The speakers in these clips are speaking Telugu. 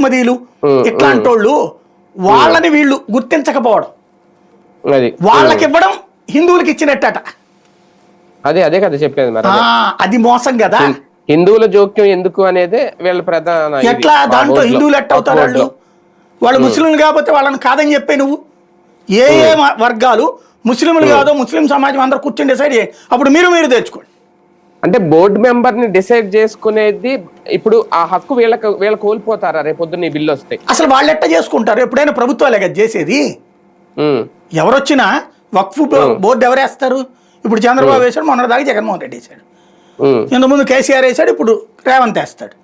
అహ్మదీలు ఇట్లాంటి వాళ్ళు వాళ్ళని వీళ్ళు గుర్తించకపోవడం. వాళ్ళకి ఇవ్వడం హిందువులకి ఇచ్చినట్టట అదే అదే కదా చెప్పేది మరి అది. మోసం కదా. హిందువుల జోక్యం ఎందుకు అనేది వీళ్ళ ప్రధాన. ఎట్లా? దాంట్లో హిందువులు ఎట్ట అవుతారు వాళ్ళు. వాళ్ళు ముస్లింలు కాకపోతే వాళ్ళని కాదని చెప్పే నువ్వు? ఏ ఏ వర్గాలు ముస్లింలు కాదో ముస్లిం సమాజం అందరూ కూర్చొని డిసైడ్ చేయండి అప్పుడు మీరు మీరు తెచ్చుకోండి. అంటే బోర్డు మెంబర్ని డిసైడ్ చేసుకునేది ఇప్పుడు ఆ హక్కు వీళ్ళకి వీళ్ళు కోల్పోతారా రేపొద్దున ఈ బిల్లు వస్తాయి అసలు వాళ్ళు ఎట్ట చేసుకుంటారు? ఎప్పుడైనా ప్రభుత్వాలే కదా చేసేది? ఎవరొచ్చినా వక్ఫ్ బోర్డు ఎవరేస్తారు? ఇప్పుడు చంద్రబాబు వేశాడు మొన్న దాకా జగన్మోహన్ రెడ్డి వేశాడు. ఇంతకుముందు కేసీఆర్ వేశాడు ఇప్పుడు రేవంత్ వేస్తాడు.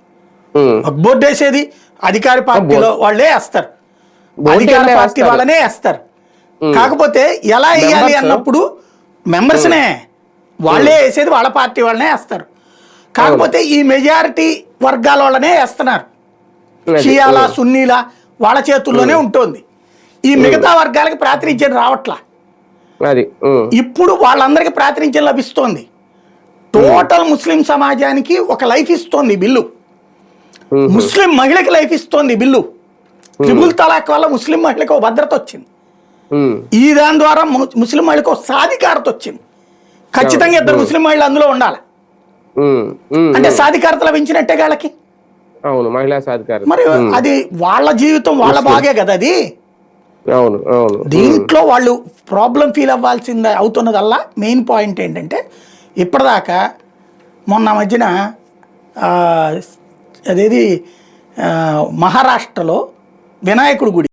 వక్ఫ్ బోర్డు వేసేది అధికార పార్టీలో వాళ్ళే వేస్తారు. అధికార పార్టీ. వాళ్ళనే వేస్తారు. కాకపోతే ఎలా వేయాలి? అన్నప్పుడు మెంబర్స్నే. వాళ్ళే వేసేది వాళ్ళ పార్టీ వాళ్ళనే వేస్తారు. కాకపోతే ఈ మెజారిటీ వర్గాల వాళ్ళనే వేస్తున్నారు. షియాలా సున్నీలా వాళ్ళ చేతుల్లోనే ఉంటుంది. ఈ మిగతా వర్గాలకు ప్రాతినిధ్యం రావట్లా. అది. ఇప్పుడు వాళ్ళందరికీ ప్రాతినిధ్యం లభిస్తోంది. టోటల్ ముస్లిం సమాజానికి ఒక లైఫ్ ఇస్తోంది బిల్లు. ముస్లిం మహిళకి లైఫ్ ఇస్తోంది బిల్లు. త్రిబుల్ తలాక్ వల్ల ముస్లిం మహిళకి భద్రత వచ్చింది. ఈ దాని ద్వారా ముస్లిం మహిళకు ఒక సాధికారత వచ్చింది. ఖచ్చితంగా ఇద్దరు ముస్లిం మహిళలు అందులో ఉండాలి. అంటే సాధికారత లభించినట్టే వాళ్ళకి అవును మహిళా సాధికారం మరి అది వాళ్ళ జీవితం వాళ్ళ బాగే కదా అది? అవును అవును. దీంట్లో వాళ్ళు ప్రాబ్లం ఫీల్ అవ్వాల్సింది అవుతున్నదల్లా మెయిన్ పాయింట్ ఏంటంటే ఇప్పటిదాకా మొన్న మధ్యన అదేది మహారాష్ట్రలో వినాయకుడి గుడి